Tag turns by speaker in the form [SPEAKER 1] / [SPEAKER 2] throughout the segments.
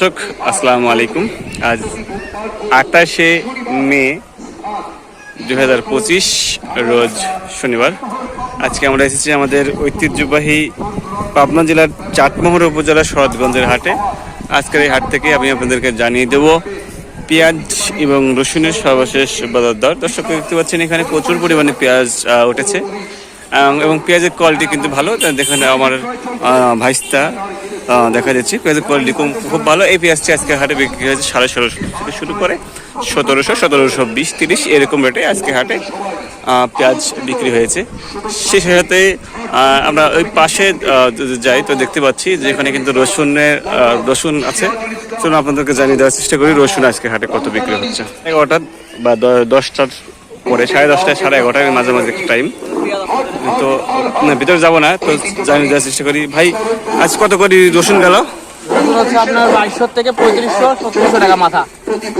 [SPEAKER 1] দর্শক, আসসালামু আলাইকুম। আজ আটাশে মে দু হাজার পঁচিশ, রোজ শনিবার। আজকে আমরা এসেছি আমাদের ঐতিহ্যবাহী পাবনা জেলার চাটমোহর উপজেলার শরৎগঞ্জের হাটে। আজকের এই হাট থেকে আমি আপনাদেরকে জানিয়ে দেব পেঁয়াজ এবং রসুনের সর্বশেষ বাজার দর। দর্শক, দেখতে পাচ্ছেন এখানে প্রচুর পরিমাণে পেঁয়াজ উঠেছে। এবং পেঁয়াজের কোয়ালিটি কিন্তু ভালো। দেখেন, আমার ভাইস্তা দেখা যাচ্ছে পেঁয়াজের কোয়ালিটি খুব ভালো। এই পেঁয়াজটি আজকে হাটে বিক্রি হয়েছে সাড়ে ষোলোশো থেকে শুরু করে সতেরোশো সতেরোশো বিশ, তিরিশ, এরকম রেটে আজকে হাটে পেঁয়াজ বিক্রি হয়েছে। সে সাথে আমরা ওই পাশে যাই তো দেখতে পাচ্ছি যে এখানে কিন্তু রসুনের রসুন আছে। চলুন আপনাদেরকে জানিয়ে দেওয়ার চেষ্টা করি রসুন আজকে হাটে কত বিক্রি হচ্ছে। এগারোটা বা দশটার পরে, সাড়ে দশটায় সাড়ে এগারোটার মাঝে মাঝে টাইম তো না, ভিতরে যাব না তো জানিয়ে দেওয়ার চেষ্টা করি। ভাই আজ কত করে রসুন গেল?
[SPEAKER 2] থেকে পঁয়ত্রিশশো টাকা মাথা।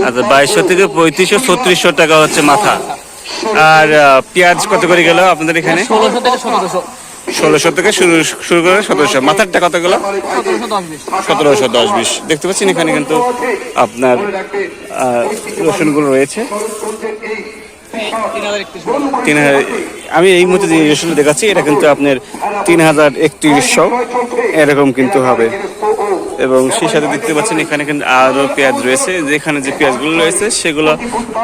[SPEAKER 1] আচ্ছা বাইশশো থেকে পঁয়ত্রিশশো ছত্রিশশো টাকা হচ্ছে মাথা। আর পেঁয়াজ কত করে গেল আপনাদের এখানে?
[SPEAKER 2] ষোলোশো থেকে সতেরোশো।
[SPEAKER 1] ষোলোশো থেকে শুরু শুরু করে সতেরোশো। মাথারটা কত গেল?
[SPEAKER 2] সতেরোশো দশ বিশ।
[SPEAKER 1] দেখতে পাচ্ছেন এখানে কিন্তু আপনার রসুনগুলো রয়েছে।
[SPEAKER 2] তিন হাজার
[SPEAKER 1] আমি এই মুহূর্তে যে রসুন দেখাচ্ছি, এটা কিন্তু আপনার তিন হাজার একত্রিশশো। এরকম কিন্তু হবে। এবং সেই সাথে দেখতে পাচ্ছেন, এখানে কিন্তু আরও পেঁয়াজ রয়েছে। যেখানে যে পেঁয়াজগুলো রয়েছে, সেগুলো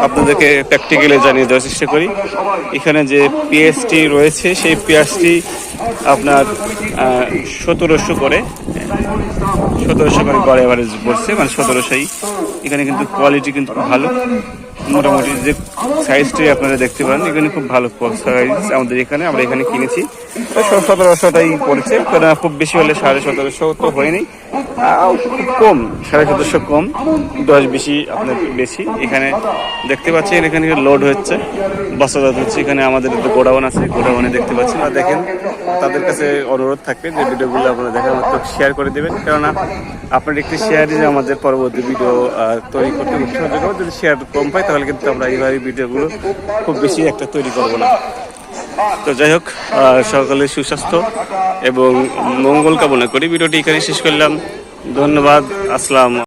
[SPEAKER 1] আপনাদেরকে প্র্যাকটিক্যালি জানিয়ে দেওয়ার চেষ্টা করি। এখানে যে পেঁয়াজটি রয়েছে, সেই পেঁয়াজটি আপনার সতেরোশো করে সতেরোশো করে গড় এভারেজ পড়ছে। মানে সতেরোশোই। এখানে কিন্তু কোয়ালিটি কিন্তু ভালো। মোটামুটি যে সাইজটি আপনারা দেখতে পারেন, এখানে খুব ভালো সাইজ আমাদের এখানে, আমরা এখানে কিনেছি। সতেরোশোটাই পড়েছে কারণ খুব বেশি হলে সাড়ে সতেরোশো তো হয়নি। কম, সাড়ে সতেরোশো কম, দশ বেশি আপনার বেশি। এখানে দেখতে পাচ্ছেন, এখানে লোড হচ্ছে বস্তাজাত হচ্ছে, এখানে আমাদের একটা গোডাউন আছে, গোডাউনে দেখতে পাচ্ছেন। আর দেখেন, তাদের কাছে অনুরোধ থাকবে যে ভিডিওগুলো আপনারা দেখার মতো শেয়ার করে দেবেন। কেননা আপনার একটি শেয়ারই যে আমাদের পরবর্তী ভিডিও তৈরি করতে উৎসাহ যদি শেয়ার কম পাই তাহলে কিন্তু আমরা এইভাবে ভিডিওগুলো খুব বেশি একটা তৈরি করব না। তো যাই হোক সকলে সুস্বাস্থ্য এবং মঙ্গল কামনা করি। ভিডিওটি এখানে শেষ করলাম। ধন্যবাদ। আসসালাম